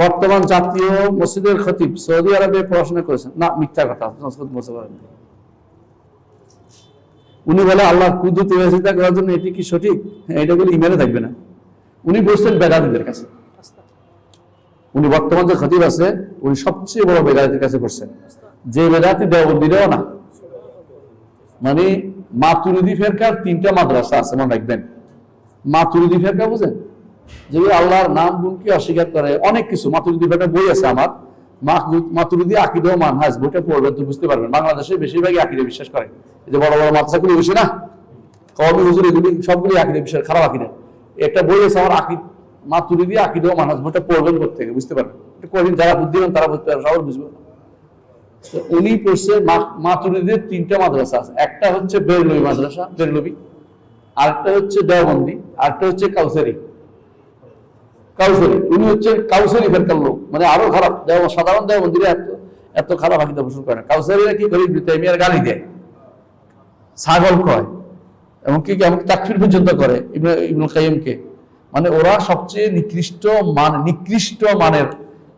বর্তমান জাতীয় মসজিদের খতিব সৌদি আরবে পড়াশোনা করেছেন। না, মিথ্যা কথা উনি বলে, আল্লাহ কুদুত চিন্তা করার জন্য এটি কি সঠিক? হ্যাঁ এটা বলে ইমেলে থাকবে না। উনি বসছেন বেদাতিদের কাছে। উনি বর্তমান যে খতিব আছে, উনি সবচেয়ে বড় বেদাতির কাছে করছেন যে বেদাতি দেওবন্দিরেও না। মানে মাতুরিদি ফেরকার তিনটা মাদ্রাসা আছে, মনে রাখবেন। মাতুরিদি ফেরকা বুঝেন? যেগুলো আল্লাহর নাম গুণকে অস্বীকার করে, অনেক কিছু মাতুরিদি ফেরকা বই আছে আমার। মাতুরিদি আকিদ ও মানহাজ, বইটা বুঝতে বাংলাদেশে বেশিরভাগই আকিদে বিশ্বাস করে। যে বড় বড় মাদ্রাসাগুলি বেশি না? কবি হুজুর এগুলি সবগুলি আকিদে বিশ্বাস, খারাপ আকিদে। একটা বই আছে আমার আকিদ মাতুরিদি আকিদ ও মানহাজ, বইটা পড়বেন থেকে বুঝতে কদিন যারা বুদ্ধিমান তারা বুঝতে পারবে সবাই বুঝবে উনি পড়ছে মাতুরিদের তিনটা মাদ্রাসা আছে। একটা হচ্ছে বেরলবি মাদ্রাসা বেরলবি আরেকটা হচ্ছে দেওবন্দি, আরেকটা হচ্ছে কাউসারি। কাউসারি উনি হচ্ছে কাউসারি ফেরকার লোক। মানে আরও খারাপ। সাধারণ দেওবন্দিরা এত এত খারাপ আকিদা পোষণ করে না। কাউসারিরা কি করে তাইমিয়ার গালি দেয়। ছাগল কয় এবং কি এমনকি তাকফির পর্যন্ত করে ইবনে ইবনুল কাইয়িমকে। মানে ওরা সবচেয়ে নিকৃষ্ট মান নিকৃষ্ট মানের।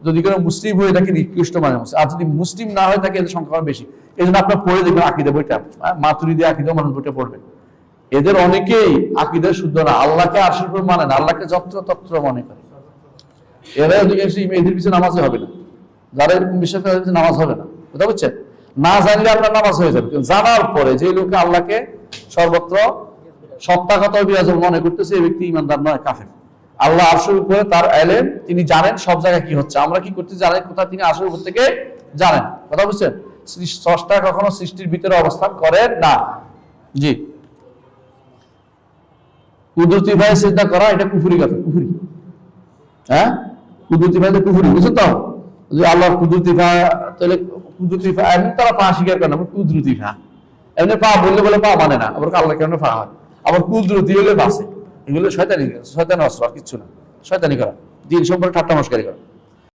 যদি কোনো মুসলিম হয়ে থাকে নিকৃষ্ট মানের মুসলিম আর যদি মুসলিম না হয়ে থাকে এদের সংখ্যা বেশি। এই জন্য আপনার পড়ে দেখবেন আকিদা বইটা। হ্যাঁ, মাতুরিদি আকিদা মানুষ বইটা পড়বেন এদের অনেকেই আকিদা শুদ্ধ না, আল্লাহকে আশীর করে মানে না, আল্লাহকে যত্র তত্র মনে করে। এরা অধিকাংশ এদের পিছনে নামাজই হবে না। যারা এরকম বিশ্বাস করে নামাজ হবে না। বুঝতে পারছেন না জানলে আপনার নামাজ হয়ে যাবে। জানার পরে যে লোকে আল্লাহকে সর্বত্র সত্তাগত বিরাজ মনে করতেছে, এই ব্যক্তি ইমানদার নয়, কাফের। আল্লাহ আরশের উপরে তার এলেম তিনি জানেন সব জায়গায় কি হচ্ছে। আমরা কি করতে জানেন কোথায় তিনি আরশের উপর থেকে জানেন। কথা বুঝছেন? স্রষ্টা কখনো সৃষ্টির ভিতরে অবস্থান করেন না। জি। কুদরতি ভাই চিন্তা করা, এটা কুফুরি কথা, কুফুরি। হ্যাঁ? কুদরতি ভাই কুফুরি, বুঝছ তো? যে আল্লাহর কুদরতি ভাই, তাহলে কুদরতি ভাই এমনি তারা পা স্বীকার করে না কুদরতি ভা এমনি পা বললে বলে পা মানে না, আবার আল্লাহ কেমন পা হয়। আবার কুদরতি হলে বাসে এগুলো শয়তানি শয়তানি অস্ত্র কিচ্ছু না। শয়তানি করা, দিন সম্পর্কে ঠাট্টা মস্কারি করা।